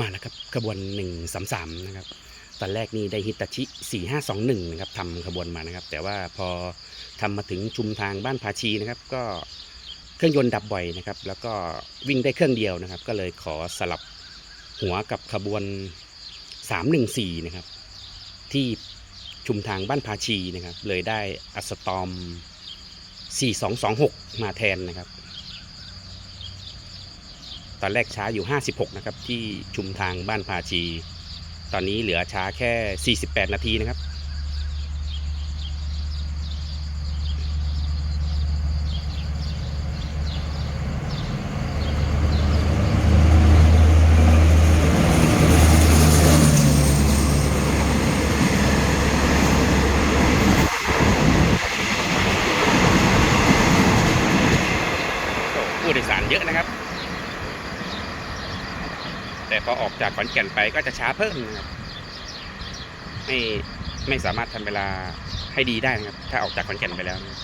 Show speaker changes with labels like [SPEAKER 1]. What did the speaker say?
[SPEAKER 1] มาแล้วครับขบวน 133 นะครับ ตอนแรกนี่ได้ฮิตาชิ 4521 นะครับทำขบวนมานะครับ แต่ว่าพอทำมาถึงชุมทางบ้านภาชีนะครับ ก็เครื่องยนต์ดับบ่อยนะครับ แล้วก็วิ่งได้เครื่องเดียวนะครับ ก็เลยขอสลับหัวกับขบวน 314 นะครับ ที่ชุมทางบ้านภาชีนะครับ เลยได้อัสตอม 4226 มาแทนนะครับ ตอนแรกช้าอยู่ 56 นะครับ ที่ชุมทางบ้านภาชี ตอนนี้เหลือช้าแค่ 48 นาทีนะครับ ผู้โดยสารเยอะนะครับ แต่พอออกจากขอนแก่นไปก็จะช้าเพิ่มนะครับไม่ไม่สามารถทำเวลาให้ดีได้นะครับ ถ้าออกจากขอนแก่นไปแล้วนะครับ